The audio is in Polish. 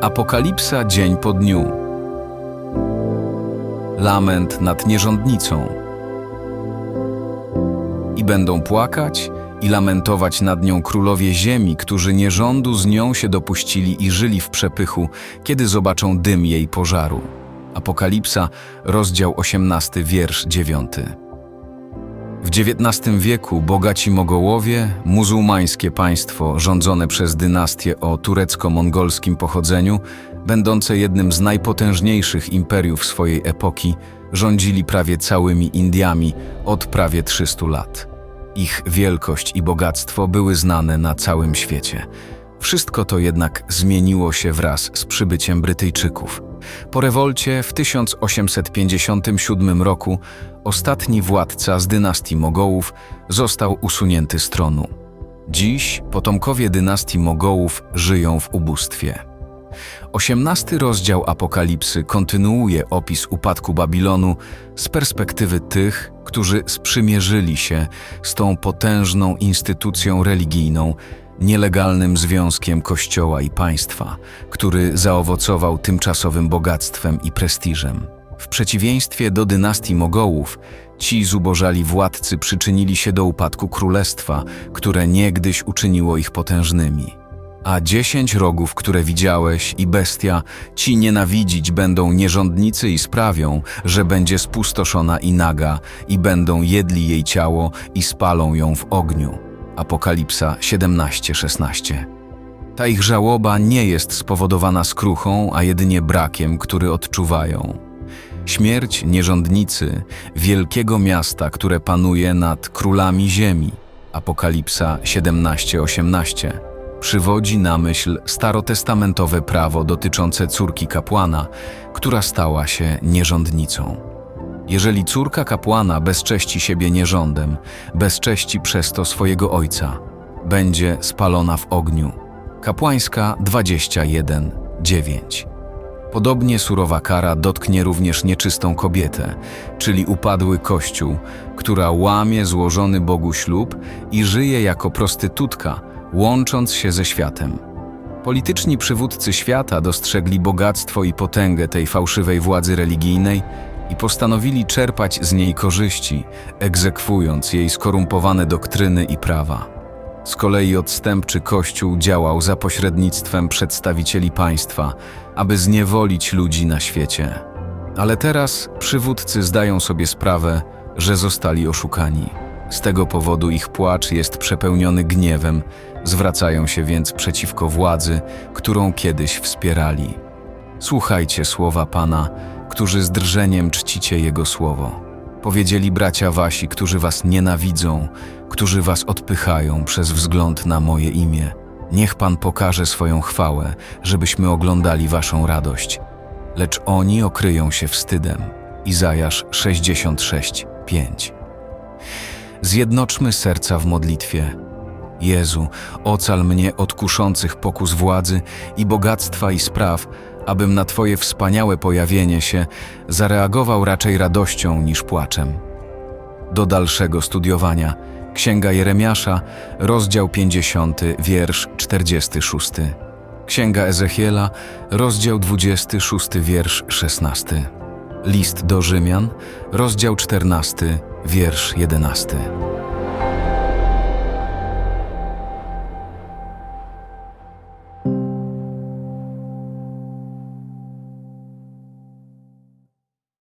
Apokalipsa dzień po dniu. Lament nad nierządnicą. I będą płakać i lamentować nad nią królowie ziemi, którzy nierządu z nią się dopuścili i żyli w przepychu, kiedy zobaczą dym jej pożaru. Apokalipsa, rozdział 18, wiersz 9. W XIX wieku bogaci Mogołowie, muzułmańskie państwo rządzone przez dynastię o turecko-mongolskim pochodzeniu, będące jednym z najpotężniejszych imperiów swojej epoki, rządzili prawie całymi Indiami od prawie 300 lat. Ich wielkość i bogactwo były znane na całym świecie. Wszystko to jednak zmieniło się wraz z przybyciem Brytyjczyków. Po rewolcie w 1857 roku ostatni władca z dynastii Mogołów został usunięty z tronu. Dziś potomkowie dynastii Mogołów żyją w ubóstwie. Osiemnasty rozdział Apokalipsy kontynuuje opis upadku Babilonu z perspektywy tych, którzy sprzymierzyli się z tą potężną instytucją religijną, nielegalnym związkiem Kościoła i państwa, który zaowocował tymczasowym bogactwem i prestiżem. W przeciwieństwie do dynastii Mogołów, ci zubożali władcy przyczynili się do upadku królestwa, które niegdyś uczyniło ich potężnymi. A dziesięć rogów, które widziałeś, i bestia, ci nienawidzić będą nierządnicy i sprawią, że będzie spustoszona i naga, i będą jedli jej ciało i spalą ją w ogniu. Apokalipsa 17:16. Ta ich żałoba nie jest spowodowana skruchą, a jedynie brakiem, który odczuwają. Śmierć nierządnicy, wielkiego miasta, które panuje nad królami ziemi. Apokalipsa 17:18 przywodzi na myśl starotestamentowe prawo dotyczące córki kapłana, która stała się nierządnicą. Jeżeli córka kapłana bezcześci siebie nierządem, bezcześci przez to swojego ojca, będzie spalona w ogniu. Kapłańska 21:9. Podobnie surowa kara dotknie również nieczystą kobietę, czyli upadły kościół, która łamie złożony Bogu ślub i żyje jako prostytutka, łącząc się ze światem. Polityczni przywódcy świata dostrzegli bogactwo i potęgę tej fałszywej władzy religijnej i postanowili czerpać z niej korzyści, egzekwując jej skorumpowane doktryny i prawa. Z kolei odstępczy Kościół działał za pośrednictwem przedstawicieli państwa, aby zniewolić ludzi na świecie. Ale teraz przywódcy zdają sobie sprawę, że zostali oszukani. Z tego powodu ich płacz jest przepełniony gniewem, zwracają się więc przeciwko władzy, którą kiedyś wspierali. Słuchajcie słowa Pana, którzy z drżeniem czcicie Jego słowo. Powiedzieli bracia wasi, którzy was nienawidzą, którzy was odpychają przez wzgląd na moje imię. Niech Pan pokaże swoją chwałę, żebyśmy oglądali waszą radość. Lecz oni okryją się wstydem. Izajasz 66, 5. Zjednoczmy serca w modlitwie. Jezu, ocal mnie od kuszących pokus władzy i bogactwa i spraw, abym na Twoje wspaniałe pojawienie się zareagował raczej radością niż płaczem. Do dalszego studiowania Księga Jeremiasza, rozdział 50, wiersz 46. Księga Ezechiela, rozdział 26, wiersz 16. List do Rzymian, rozdział 14, wiersz 11.